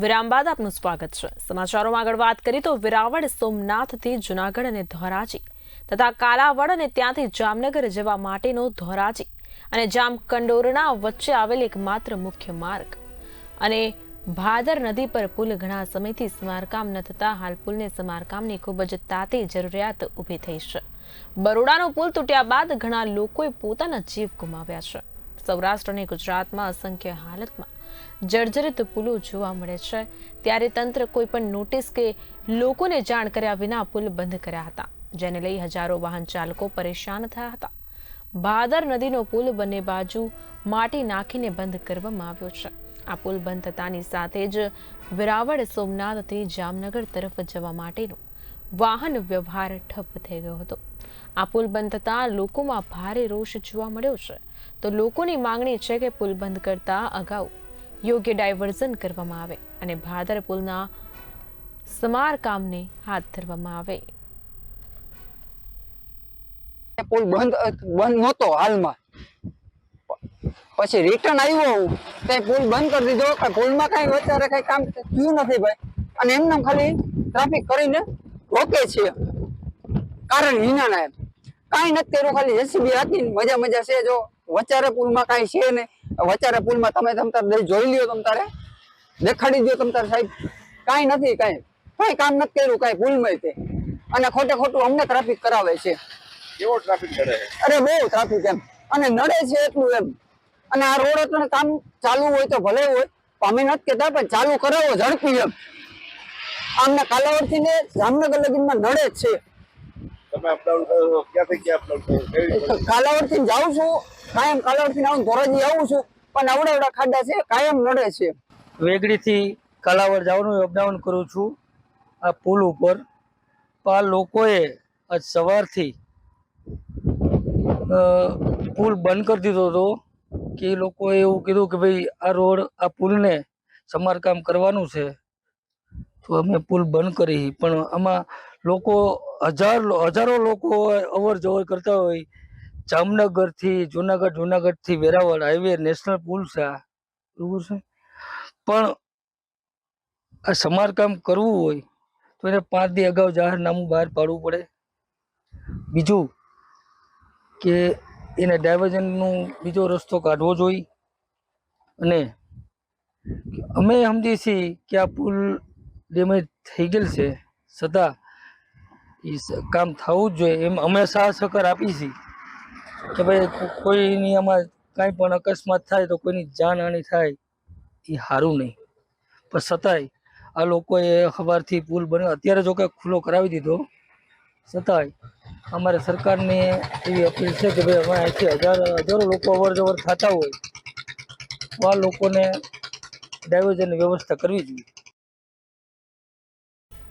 વિરામ બાદ આપનું સ્વાગત છે. સમાચારોમાં આગળ વાત કરીએ તો વેરાવળ, સોમનાથથી જુનાગઢ અને ધોરાજી તથા કાલાવડ અને ત્યાંથી જામનગર જવા માટેનો ધોરાજી અને જામકંડોરણા વચ્ચે આવેલ એકમાત્ર મુખ્ય માર્ગ. અને ભાદર નદી પર પુલ ઘણા સમયથી સમારકામ ન થતા હાલ પુલને સમારકામની ખૂબ જ તાતી જરૂરિયાત ઊભી થઈ છે. બરોડાનો પુલ તૂટ્યા બાદ ઘણા લોકોએ પોતાના જીવ ગુમાવ્યા છે. સૌરાષ્ટ્ર અને ગુજરાતમાં અસંખ્ય હાલતમાં જર્જરિત પુલો જોવા મળે છે. ત્યારે તંત્ર કોઈ પણ નોટિસ કે લોકોને જાણ કર્યા વિના પુલ બંધ કર્યા હતા, જેને લઈ હજારો વાહન ચાલકો પરેશાન થયા હતા. ભાદર નદીનો પુલ બંને બાજુ માટી નાખીને બંધ કરવામાં આવ્યો છે. આ પુલ બંધ થતાની સાથે જ વેરાવળ સોમનાથથી જામનગર તરફ જવા માટેનો વાહન વ્યવહાર ઠપ થઈ ગયો હતો. આ પુલ બંધ થતાં લોકોમાં ભારે રોષ જોવા મળ્યો છે. તો લોકોની માંગણી છે કે પુલ બંધ કરતા અગાઉ યોગ્ય ડાયવર્ઝન કરવામાં આવે અને ભાદર પુલના સમારકામને હાથ ધરવામાં આવે. પુલ બંધ બંધ નહોતો હાલમાં. પછી રિટર્ન આવ્યો તે પુલ બંધ કરી દીધો. કે પુલમાં કઈ અત્યારે કઈ કામ થયું નથી ભાઈ. અને એમને ખાલી ટ્રાફિક કરીને રોકે છે. કારણ વિનાના એમ કાંઈ નથી કર્યું, ખાલી જેસીબી હતી મજા મજા છે. જો વચારે પુલમાં કાંઈ છે નહીં. વચારે પુલમાં તમે તમતારે જોઈ લ્યો તમતારે દેખાડી દો તમતારે સાહેબ. કાંઈ નથી કાંઈ. કાંઈ કામ નથી કર્યું કાંઈ પુલમાં તે અને ખોટે ખોટું અમને ટ્રાફિક કરાવે છે. કેવો ટ્રાફિક કરે અરે બહુ ટ્રાફિક એમ. અને નડે છે એટલું એમ. અને આ રોડ એટલે કામ ચાલુ હોય તો ભલે હોય અમે નથી કહેતા પણ ચાલુ કરાવો ઝડપી એમ. આમને કાલાવડથી ને જામનગર લગીનમાં નડે જ છે. તમે અપડાઉન કરો ક્યાંથી ક્યાં અપડાઉન કરો કાલાવડથી જાઉં છું. કાયમ કાલાવડથી આવું ધોરાજી આવું છું, પણ આવડા ખાડા છે, કાયમ નડે છે. વેગડીથી કાલાવડ જવાનું અપડાઉન કરું છું. આ પુલ ઉપર. આ લોકોએ આજ સવારથી પુલ બંધ કરી દીધો હતો કે એ લોકોએ એવું કીધું કે ભાઈ આ રોડ, આ પુલને સમારકામ કરવાનું છે. તો અમે પુલ બંધ કરી. પણ આમાં લોકો હજાર, હજારો લોકો અવર જવર કરતા હોય જામનગરથી, જુનાગઢ, જુનાગઢથી વેરાવળ હાઈવે નેશનલ પુલ છે બરોબર છે? પણ આ સમારકામ કરવું હોય, તો એને પાંચ દી અગાઉ જાહેરનામું બહાર પાડવું પડે. બીજું કે એને ડાયવર્ઝનનું બીજો રસ્તો કાઢવો જોઈએ. અને અમે સમજીએ છીએ કે આ પુલ ડેમેજ થઈ ગયેલ છે, છતાં એ કામ થવું જ જોઈએ. એમ અમે સાહ સહકાર આપી છીએ કે ભાઈ કોઈની આમાં કાંઈ પણ અકસ્માત થાય તો કોઈની જાનહાનિ થાય એ સારું નહીં. પણ છતાંય આ લોકોએ સવારથી પુલ બન્યો. અત્યારે જો કે ખુલ્લો કરાવી દીધો, છતાંય અમારે સરકારને એવી અપીલ છે કે ભાઈ અમે અહીંથી હજાર હજારો લોકો અવર જવર થતા હોય, તો આ લોકોને ડાયવર્ઝનની વ્યવસ્થા કરવી જોઈએ.